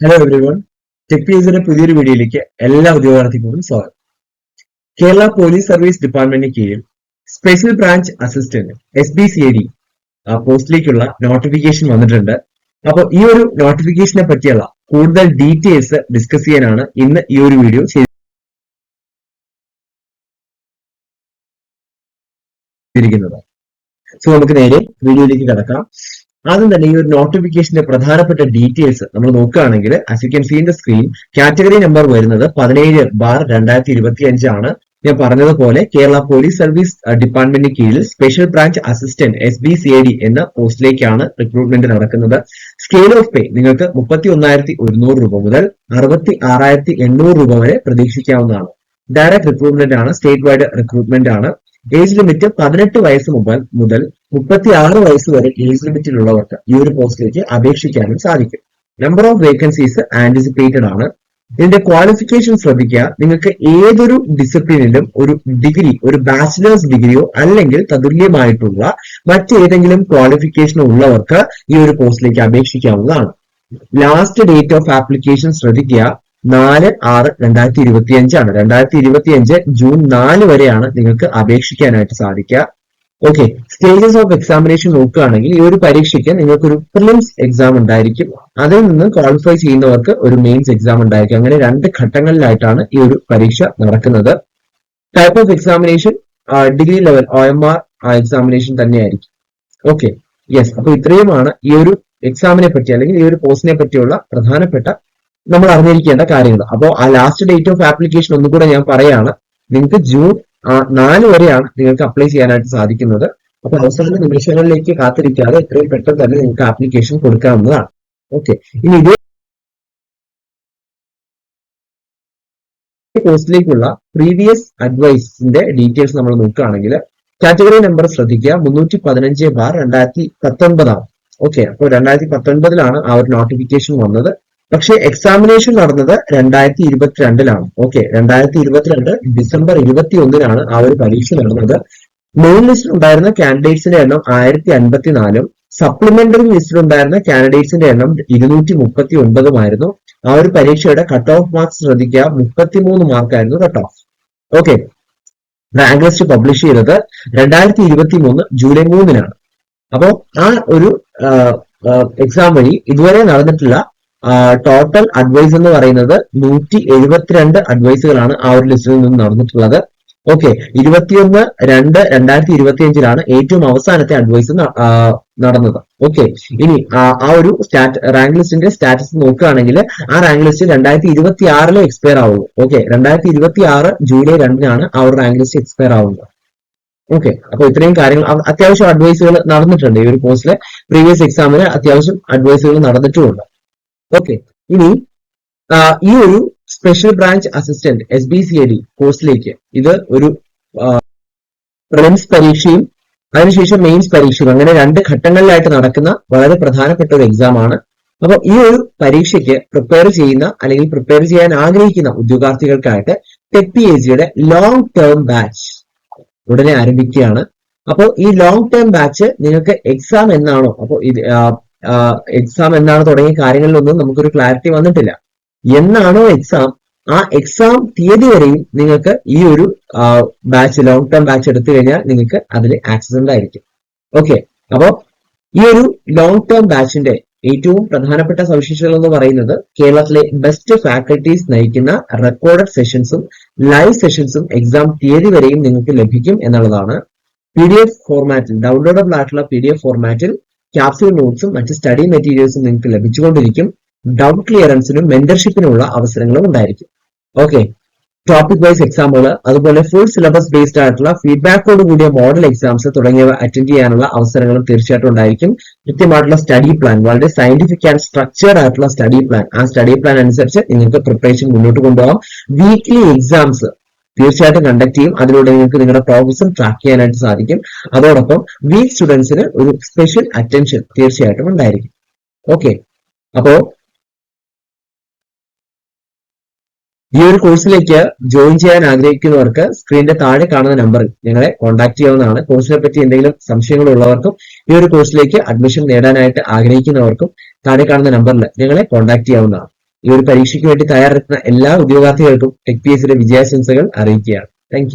Hello everyone tech യൂസിന്റെ പുതിയൊരു വീഡിയോയിലേക്ക് എല്ലാ ഉദ്യോഗാർത്ഥികൾക്കും സ്വാഗതം. കേരള പോലീസ് സർവീസ് ഡിപ്പാർട്ട്മെന്റിന് കീഴിൽ special branch assistant S B C D പോസ്റ്റിലേക്കുള്ള notification വന്നിട്ടുണ്ട്. അപ്പോൾ ഈ ഒരു നോട്ടിഫിക്കേഷനെ പറ്റിയുള്ള കൂടുതൽ ഡീറ്റെയിൽസ് ഡിസ്കസ് ചെയ്യാനാണ് ഇന്ന് ഈ ഒരു വീഡിയോ ചെയ്തിരിക്കുന്നത്. സോ നമുക്ക് നേരെ വീഡിയോയിലേക്ക് കിടക്കാം. ആദ്യം തന്നെ ഈ ഒരു നോട്ടിഫിക്കേഷന്റെ പ്രധാനപ്പെട്ട ഡീറ്റെയിൽസ് നമ്മൾ നോക്കുകയാണെങ്കിൽ as you can seen the screen category number വരുന്നത് പതിനേഴ് ബാർ രണ്ടായിരത്തി ഇരുപത്തി അഞ്ചാണ് ഞാൻ പറഞ്ഞതുപോലെ കേരള പോലീസ് സർവീസ് ഡിപ്പാർട്ട്മെന്റിന് കീഴിൽ special branch assistant S B C D എന്ന പോസ്റ്റിലേക്കാണ് റിക്രൂട്ട്മെന്റ് നടക്കുന്നത്. സ്കെയിൽ ഓഫ് പേ നിങ്ങൾക്ക് മുപ്പത്തി ഒന്നായിരത്തി ഒരുന്നൂറ് രൂപ മുതൽ അറുപത്തി ആറായിരത്തി എണ്ണൂറ് രൂപ വരെ പ്രതീക്ഷിക്കാവുന്നതാണ്. ഡയറക്ട് റിക്രൂട്ട്മെന്റ് ആണ് സ്റ്റേറ്റ് വൈഡ് റിക്രൂട്ട്മെന്റ് ആണ്. ഏജ് ലിമിറ്റ് പതിനെട്ട് വയസ്സ് മുതൽ മുതൽ മുപ്പത്തി ആറ് വയസ്സ് വരെ ഏജ് ലിമിറ്റിലുള്ളവർക്ക് ഈ ഒരു പോസ്റ്റിലേക്ക് അപേക്ഷിക്കാനും സാധിക്കും. നമ്പർ ഓഫ് വേക്കൻസീസ് ആന്റിസിപ്പേറ്റഡ് ആണ്. ഇതിന്റെ ക്വാളിഫിക്കേഷൻ ശ്രദ്ധിക്കുക. നിങ്ങൾക്ക് ഏതൊരു ഡിസിപ്ലിനിലും ഒരു ഡിഗ്രി ഒരു ബാച്ചിലേഴ്സ് ഡിഗ്രിയോ അല്ലെങ്കിൽ തതുല്യമായിട്ടുള്ള മറ്റേതെങ്കിലും ക്വാളിഫിക്കേഷനോ ഉള്ളവർക്ക് ഈ ഒരു പോസ്റ്റിലേക്ക് അപേക്ഷിക്കാവുന്നതാണ്. ലാസ്റ്റ് ഡേറ്റ് ഓഫ് ആപ്ലിക്കേഷൻ ശ്രദ്ധിക്കുക. നാല് ആറ് രണ്ടായിരത്തി ഇരുപത്തി അഞ്ചാണ് രണ്ടായിരത്തി ഇരുപത്തി അഞ്ച് ജൂൺ നാല് വരെയാണ് നിങ്ങൾക്ക് അപേക്ഷിക്കാനായിട്ട് സാധിക്കുക. ഓക്കെ സ്റ്റേജസ് ഓഫ് എക്സാമിനേഷൻ നോക്കുകയാണെങ്കിൽ ഈ ഒരു പരീക്ഷയ്ക്ക് നിങ്ങൾക്ക് ഒരു പ്രിലിംസ് എക്സാം ഉണ്ടായിരിക്കും. അതിൽ നിന്ന് ക്വാളിഫൈ ചെയ്യുന്നവർക്ക് ഒരു മെയിൻസ് എക്സാം ഉണ്ടായിരിക്കും. അങ്ങനെ രണ്ട് ഘട്ടങ്ങളിലായിട്ടാണ് ഈ ഒരു പരീക്ഷ നടക്കുന്നത്. Type of examination degree level O M R examination തന്നെയായിരിക്കും. ഓക്കെ യെസ് അപ്പൊ ഇത്രയുമാണ് ഈ ഒരു എക്സാമിനെ പറ്റി അല്ലെങ്കിൽ ഈ ഒരു പോസ്റ്റിനെ പറ്റിയുള്ള പ്രധാനപ്പെട്ട നമ്മൾ അറിഞ്ഞിരിക്കേണ്ട കാര്യങ്ങൾ. അപ്പോൾ ആ ലാസ്റ്റ് ഡേറ്റ് ഓഫ് ആപ്ലിക്കേഷൻ ഒന്നും കൂടെ ഞാൻ പറയാണ്. നിങ്ങൾക്ക് ജൂൺ നാല് വരെയാണ് നിങ്ങൾക്ക് അപ്ലൈ ചെയ്യാനായിട്ട് സാധിക്കുന്നത്. അപ്പൊ അവസാന നിമിഷങ്ങളിലേക്ക് കാത്തിരിക്കാതെ എത്രയും പെട്ടെന്ന് തന്നെ നിങ്ങൾക്ക് ആപ്ലിക്കേഷൻ കൊടുക്കാവുന്നതാണ്. ഓക്കെ ഇനി ഇതേ കോഴ്സിലേക്കുള്ള പ്രീവിയസ് അഡ്വൈസിന്റെ ഡീറ്റെയിൽസ് നമ്മൾ നോക്കുകയാണെങ്കിൽ കാറ്റഗറി നമ്പർ ശ്രദ്ധിക്കുക. മുന്നൂറ്റി പതിനഞ്ച് ബാർ രണ്ടായിരത്തി പത്തൊൻപതാണ്. ഓക്കെ അപ്പോൾ രണ്ടായിരത്തി പത്തൊൻപതിലാണ് ആ ഒരു നോട്ടിഫിക്കേഷൻ വന്നത്. പക്ഷെ എക്സാമിനേഷൻ നടന്നത് രണ്ടായിരത്തി ഇരുപത്തിരണ്ടിലാണ് ഓക്കെ രണ്ടായിരത്തി ഇരുപത്തിരണ്ട് ഡിസംബർ ഇരുപത്തി ഒന്നിനാണ് ആ ഒരു പരീക്ഷ നടന്നത്. മെയിൻ ലിസ്റ്റിൽ ഉണ്ടായിരുന്ന കാൻഡിഡേറ്റ്സിന്റെ എണ്ണം ആയിരത്തി അൻപത്തിനാലും സപ്ലിമെന്ററി ലിസ്റ്റിൽ ഉണ്ടായിരുന്ന കാൻഡിഡേറ്റ്സിന്റെ എണ്ണം ഇരുന്നൂറ്റി മുപ്പത്തി ഒൻപതുമായിരുന്നു ആ ഒരു പരീക്ഷയുടെ കട്ട് ഓഫ് മാർക്ക് ശ്രദ്ധിക്കുക മുപ്പത്തിമൂന്ന് മാർക്കായിരുന്നു cut off okay rank list publish ചെയ്തത് രണ്ടായിരത്തി ഇരുപത്തി മൂന്ന് ജൂലൈ മൂന്നിനാണ്. അപ്പോൾ ആ ഒരു എക്സാം വഴി ഇതുവരെ നടന്നിട്ടുള്ള ടോട്ടൽ അഡ്വൈസ് എന്ന് പറയുന്നത് നൂറ്റി എഴുപത്തിരണ്ട് അഡ്വൈസുകളാണ് ആ ഒരു ലിസ്റ്റിൽ നിന്ന് നടന്നിട്ടുള്ളത്. ഓക്കെ ഇരുപത്തിയൊന്ന് രണ്ട് രണ്ടായിരത്തി ഇരുപത്തി അഞ്ചിലാണ് ഏറ്റവും അവസാനത്തെ അഡ്വൈസ് നടന്നത്. ഓക്കെ ഇനി ആ ഒരു സ്റ്റാറ്റ് റാങ്ക് ലിസ്റ്റിന്റെ സ്റ്റാറ്റസ് നോക്കുകയാണെങ്കിൽ ആ റാങ്ക് ലിസ്റ്റ് രണ്ടായിരത്തി ഇരുപത്തി ആറിലെ എക്സ്പയർ ആവുള്ളൂ. ഓക്കെ രണ്ടായിരത്തി ഇരുപത്തി ആറ് ജൂലൈ രണ്ടിനാണ് ആ ഒരു റാങ്ക് ലിസ്റ്റ് എക്സ്പയർ ആവുന്നത്. ഓക്കെ അപ്പൊ ഇത്രയും കാര്യങ്ങൾ അത്യാവശ്യം അഡ്വൈസുകൾ നടന്നിട്ടുണ്ട് ഈ ഒരു പോസ്റ്റിലെ പ്രീവിയസ് എക്സാമിന് അത്യാവശ്യം അഡ്വൈസുകൾ നടന്നിട്ടുമുണ്ട്. ഓക്കെ ഇനി ഈ ഒരു special branch assistant S B C A D കോഴ്സിലേക്ക് ഇത് ഒരു പ്രിലിംസ് പരീക്ഷയും അതിനുശേഷം മെയിൻസ് പരീക്ഷയും അങ്ങനെ രണ്ട് ഘട്ടങ്ങളിലായിട്ട് നടക്കുന്ന വളരെ പ്രധാനപ്പെട്ട ഒരു എക്സാം ആണ്. അപ്പോൾ ഈ ഒരു പരീക്ഷയ്ക്ക് പ്രിപ്പയർ ചെയ്യുന്ന അല്ലെങ്കിൽ പ്രിപ്പയർ ചെയ്യാൻ ആഗ്രഹിക്കുന്ന ഉദ്യോഗാർത്ഥികൾക്കായിട്ട് ടെക് പി എ സിയുടെ ലോങ് ടേം ബാച്ച് ഉടനെ ആരംഭിക്കുകയാണ്. അപ്പോൾ ഈ ലോങ് ടേം ബാച്ച് നിങ്ങൾക്ക് എക്സാം എന്നാണോ അപ്പോൾ ഇത് എക്സാം എന്നാണ് തുടങ്ങിയ കാര്യങ്ങളിലൊന്നും നമുക്കൊരു ക്ലാരിറ്റി വന്നിട്ടില്ല. എന്നാണോ എക്സാം ആ എക്സാം തീയതി വരെയും നിങ്ങൾക്ക് ഈ ഒരു ബാച്ച് ലോങ് ടേം ബാച്ച് എടുത്തു കഴിഞ്ഞാൽ നിങ്ങൾക്ക് അതിൽ ആക്സസ് ഉണ്ടായിരിക്കും ഓക്കെ അപ്പോൾ ഈ ഒരു ലോങ് ടേം ബാച്ചിന്റെ ഏറ്റവും പ്രധാനപ്പെട്ട സവിശേഷതകൾ എന്ന് പറയുന്നത് കേരളത്തിലെ ബെസ്റ്റ് ഫാക്കൽറ്റീസ് നയിക്കുന്ന റെക്കോർഡഡ് സെഷൻസും ലൈവ് സെഷൻസും എക്സാം തീയതി വരെയും നിങ്ങൾക്ക് ലഭിക്കും എന്നുള്ളതാണ് പി ഡി എഫ് ഫോർമാറ്റിൽ ഡൗൺലോഡബിൾ ആയിട്ടുള്ള പി ഡി എഫ് ഫോർമാറ്റിൽ ക്യാപ്സ്യൂൾ നോട്ട്സും മറ്റ് സ്റ്റഡി മെറ്റീരിയൽസും നിങ്ങൾക്ക് ലഭിച്ചുകൊണ്ടിരിക്കും. ഡൗട്ട് ക്ലിയറൻസിനും മെന്റർഷിപ്പിനുമുള്ള അവസരങ്ങളും ഉണ്ടായിരിക്കും. ഓക്കെ ടോപ്പിക് വൈസ് എക്സാമുകൾ അതുപോലെ ഫുൾ സിലബസ് ബേസ്ഡ് ആയിട്ടുള്ള ഫീഡ്ബാക്കോട് കൂടിയ മോഡൽ എക്സാംസ് തുടങ്ങിയവ അറ്റൻഡ് ചെയ്യാനുള്ള അവസരങ്ങളും തീർച്ചയായിട്ടും ഉണ്ടായിരിക്കും. കൃത്യമായിട്ടുള്ള സ്റ്റഡി പ്ലാൻ വളരെ സയന്റിഫിക് ആൻഡ് സ്ട്രക്ചേർഡ് ആയിട്ടുള്ള സ്റ്റഡി പ്ലാൻ ആ സ്റ്റഡി പ്ലാൻ അനുസരിച്ച് നിങ്ങൾക്ക് പ്രിപ്പറേഷൻ മുന്നോട്ട് കൊണ്ടുപോകാം. വീക്ക്ലി എക്സാംസ് തീർച്ചയായിട്ടും കണ്ടക്ട് ചെയ്യും. അതിലൂടെ നിങ്ങൾക്ക് നിങ്ങളുടെ പ്രോഗ്രസും ട്രാക്ക് ചെയ്യാനായിട്ട് സാധിക്കും. അതോടൊപ്പം വീക്ക് സ്റ്റുഡൻസിന് ഒരു സ്പെഷ്യൽ അറ്റൻഷൻ തീർച്ചയായിട്ടും ഉണ്ടായിരിക്കും. ഓക്കെ അപ്പോ ഈ ഒരു കോഴ്സിലേക്ക് ജോയിൻ ചെയ്യാൻ ആഗ്രഹിക്കുന്നവർക്ക് സ്ക്രീനിന്റെ താഴെ കാണുന്ന നമ്പറിൽ ഞങ്ങളെ കോൺടാക്ട് ചെയ്യാവുന്നതാണ്. കോഴ്സിനെ പറ്റി എന്തെങ്കിലും സംശയങ്ങൾ ഉള്ളവർക്കും ഈ ഒരു കോഴ്സിലേക്ക് അഡ്മിഷൻ നേടാനായിട്ട് ആഗ്രഹിക്കുന്നവർക്കും താഴെ കാണുന്ന നമ്പറിൽ ഞങ്ങളെ കോൺടാക്ട് ചെയ്യാവുന്നതാണ്. ഈ ഒരു പരീക്ഷയ്ക്ക് വേണ്ടി തയ്യാറെടുക്കുന്ന എല്ലാ ഉദ്യോഗാർത്ഥികൾക്കും ടെക് പി എസിന്റെ വിജയാശംസകൾ അറിയിക്കുകയാണ്. താങ്ക്